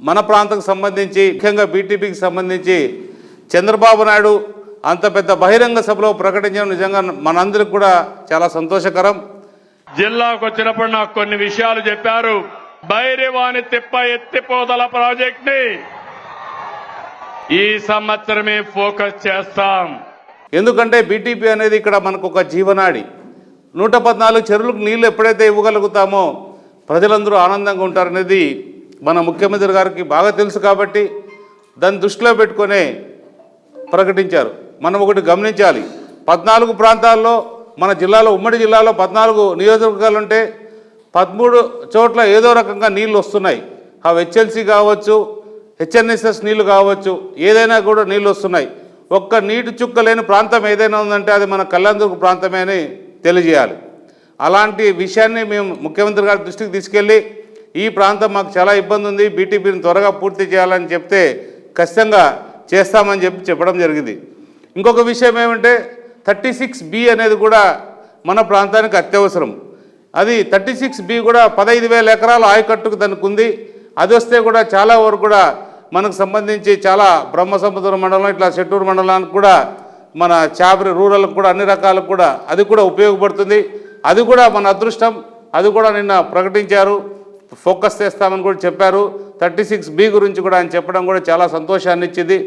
మన ప్రాంతం సంబంధించి ముఖ్యంగా బీటీపీకి సంబంధించి చంద్రబాబు నాయుడు అంత పెద్ద బహిరంగ సభలో ప్రకటించడం నిజంగా మనందరికి కూడా చాలా సంతోషకరం. జిల్లాకు వచ్చినప్పుడు నాకు కొన్ని విషయాలు చెప్పారు. బైరివాణి తిప్ప ఎత్తిపోదల ప్రాజెక్ట్ని ఈ సంవత్సరమే ఫోకస్ చేస్తాం. ఎందుకంటే బీటీపీ అనేది ఇక్కడ మనకు ఒక జీవనాడి. నూట పద్నాలుగు చెరువులకు నీళ్ళు ఎప్పుడైతే ఇవ్వగలుగుతామో ప్రజలందరూ ఆనందంగా ఉంటారనేది మన ముఖ్యమంత్రి గారికి బాగా తెలుసు కాబట్టి దాన్ని దృష్టిలో పెట్టుకునే ప్రకటించారు. మనం ఒకటి గమనించాలి. పద్నాలుగు ప్రాంతాల్లో మన జిల్లాలో ఉమ్మడి జిల్లాలో పద్నాలుగు నియోజకవర్గాలు ఉంటే పదమూడు చోట్ల ఏదో రకంగా నీళ్ళు వస్తున్నాయి. ఆ హెచ్ఎల్సి కావచ్చు హెచ్ఎన్ఎస్ఎస్ నీళ్ళు కావచ్చు ఏదైనా కూడా నీళ్ళు వస్తున్నాయి. ఒక్క నీటి చుక్క లేని ప్రాంతం ఏదైనా ఉందంటే అది మన కళ్యాణదుర్గ ప్రాంతమే అని తెలియజేయాలి. అలాంటి విషయాన్ని మేము ముఖ్యమంత్రి గారి దృష్టికి తీసుకెళ్ళి ఈ ప్రాంతం మాకు చాలా ఇబ్బంది ఉంది. బీటీపీని త్వరగా పూర్తి చేయాలని చెప్తే ఖచ్చితంగా చేస్తామని చెప్పి చెప్పడం జరిగింది. ఇంకొక విషయం ఏమంటే థర్టీ సిక్స్ బి అనేది కూడా మన ప్రాంతానికి అత్యవసరం. అది థర్టీ సిక్స్ బి కూడా పదహైదు వేల ఎకరాల ఆయకట్టుకు దానికి ఉంది. అది వస్తే కూడా చాలా వరకు కూడా మనకు సంబంధించి చాలా బ్రహ్మసముద్రం మండలం ఇట్లా చెట్టూరు మండలానికి కూడా మన చాపరి రూరల్కి కూడా అన్ని రకాలకు కూడా అది కూడా ఉపయోగపడుతుంది. అది కూడా మన అదృష్టం. అది కూడా నిన్న ప్రకటించారు. ఫోకస్ చేస్తామని కూడా చెప్పారు. థర్టీ సిక్స్ బి గురించి కూడా ఆయన చెప్పడం కూడా చాలా సంతోషాన్ని ఇచ్చింది